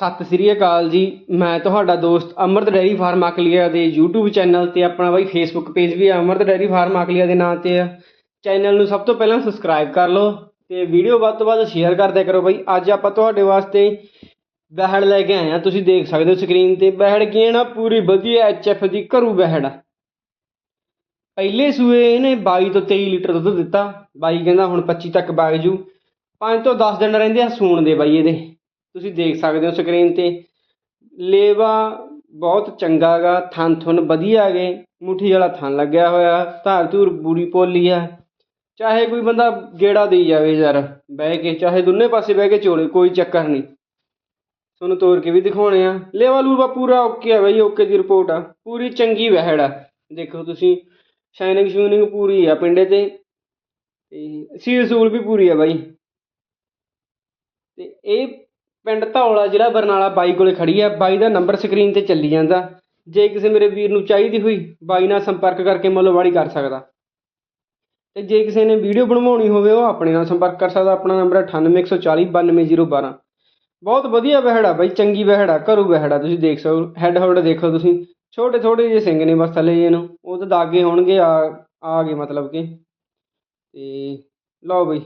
ਸਤਿ ਸ੍ਰੀ ਅਕਾਲ ਜੀ। ਮੈਂ ਤੁਹਾਡਾ ਦੋਸਤ ਅਮਰਤ ਡੈਰੀ ਫਾਰਮ ਆਕਲੀਆ ਦੇ YouTube ਚੈਨਲ ਤੇ ਆਪਣਾ ਬਾਈ Facebook ਪੇਜ ਵੀ ਅਮਰਤ ਡੈਰੀ ਫਾਰਮ ਆਕਲੀਆ ਦੇ ਨਾਂ ਤੇ ਆ। ਚੈਨਲ ਨੂੰ ਸਭ ਤੋਂ ਪਹਿਲਾਂ ਸਬਸਕ੍ਰਾਈਬ ਕਰ ਲਓ ਤੇ ਵੀਡੀਓ ਵੱਧ ਤੋਂ ਵੱਧ ਸ਼ੇਅਰ ਕਰਦਿਆ ਕਰੋ ਬਾਈ। ਅੱਜ ਆਪਾਂ ਤੁਹਾਡੇ ਵਾਸਤੇ ਬਹਿੜ ਲੈ ਕੇ ਆਏ ਆ। ਤੁਸੀਂ ਦੇਖ ਸਕਦੇ ਹੋ ਸਕਰੀਨ ਤੇ। ਬਹਿੜ ਕੀ ਹੈ ਨਾ? ਪੂਰੀ ਵਧੀਆ ਐਚਐਫ ਦੀ ਘਰੂ ਬਹਿੜ ਆ। ਪਹਿਲੇ ਸੂਏ ਇਹਨੇ 22 ਤੋਂ 23 ਲੀਟਰ ਦੁੱਧ ਦਿੱਤਾ। ਬਾਈ ਕਹਿੰਦਾ ਹੁਣ 25 ਤੱਕ ਵਗ ਜੂ। 5 ਤੋਂ 10 ਦਿਨ ਰਹਿੰਦੇ ਆ ਸੂਣ ਦੇ ਬਾਈ ਇਹਦੇ। ਤੁਸੀਂ ਦੇਖ ਸਕਦੇ ਹੋ ਸਕਰੀਨ ਤੇ। ਲੇਵਾ ਬਹੁਤ ਚੰਗਾ ਗਾ, ਥਣ ਥੁਣ ਵਧੀਆ ਗੇ। ਮੁੱਠੀ ਵਾਲਾ ਥਣ ਲੱਗਿਆ ਹੋਇਆ, ਧਾਰ ਧੂਰ ਬੂਰੀ ਪੋਲੀ ਆ। ਚਾਹੇ ਕੋਈ ਬੰਦਾ ਗੇੜਾ ਦੇਈ ਜਾਵੇ ਯਾਰ, ਬਹਿ ਕੇ, ਚਾਹੇ ਦੋਨੇ ਪਾਸੇ ਬਹਿ ਕੇ ਚੋਲੇ ਕੋਈ ਚੱਕਰ ਨਹੀਂ। ਤੁਹਾਨੂੰ ਤੋੜ ਕੇ ਵੀ ਦਿਖਾਉਣੇ ਆ। ਲੇਵਾ ਲੂਵਾ ਪੂਰਾ ਓਕੇ ਆ ਬਈ, ਓਕੇ ਦੀ ਰਿਪੋਰਟ ਆ। ਪੂਰੀ ਚੰਗੀ ਵਹਿੜ ਆ। ਦੇਖੋ ਤੁਸੀਂ ਸ਼ਾਈਨਿੰਗ ਸ਼ੂਨਿੰਗ ਪੂਰੀ ਆ ਪਿੰਡੇ ਤੇ। ਤੇ ਸੀਲ ਸੂਲ ਵੀ ਪੂਰੀ ਆ ਬਾਈ। ਤੇ ਇਹ ਪਿੰਡ ਧੌਲਾ ਜ਼ਿਲ੍ਹਾ ਬਰਨਾਲਾ ਬਾਈ ਕੋਲੇ ਖੜੀ ਹੈ ਬਾਈ ਦਾ ਨੰਬਰ ਸਕਰੀਨ ਤੇ ਚੱਲੀ ਜਾਂਦਾ। ਜੇ ਕਿਸੇ ਮੇਰੇ ਵੀਰ ਨੂੰ ਚਾਹੀਦੀ ਹੋਈ, ਬਾਈ ਨਾਲ ਸੰਪਰਕ ਕਰਕੇ ਮੁੱਲਵਾੜੀ ਕਰ ਸਕਦਾ। ਤੇ ਜੇ ਕਿਸੇ ਨੇ ਵੀਡੀਓ ਬਣਵਾਉਣੀ ਹੋਵੇ, ਉਹ ਆਪਣੇ ਨਾਲ ਸੰਪਰਕ ਕਰ ਸਕਦਾ। ਆਪਣਾ ਨੰਬਰ 9814092012 ਬਹੁਤ ਵਧੀਆ ਬਹਿੜਾ ਬਾਈ, ਚੰਗੀ ਬਹਿੜਾ ਘਰੂ ਬਹਿੜਾ ਤੁਸੀਂ ਦੇਖ ਸਕੋ ਹੈੱਡ ਹੋਲਡ ਦੇਖੋ ਤੁਸੀਂ। ਛੋਟੇ ਛੋਟੇ ਜਿਹੇ ਸਿੰਘ ਨੇ ਬਸ ਥੱਲੇ ਜਿਹੇ ਨੂੰ। ਉਹ ਤਾਂ ਦਾਗੇ ਹੋਣਗੇ, ਆ ਆ ਗਏ ਮਤਲਬ ਕਿ। ਤੇ ਲਓ ਬਈ।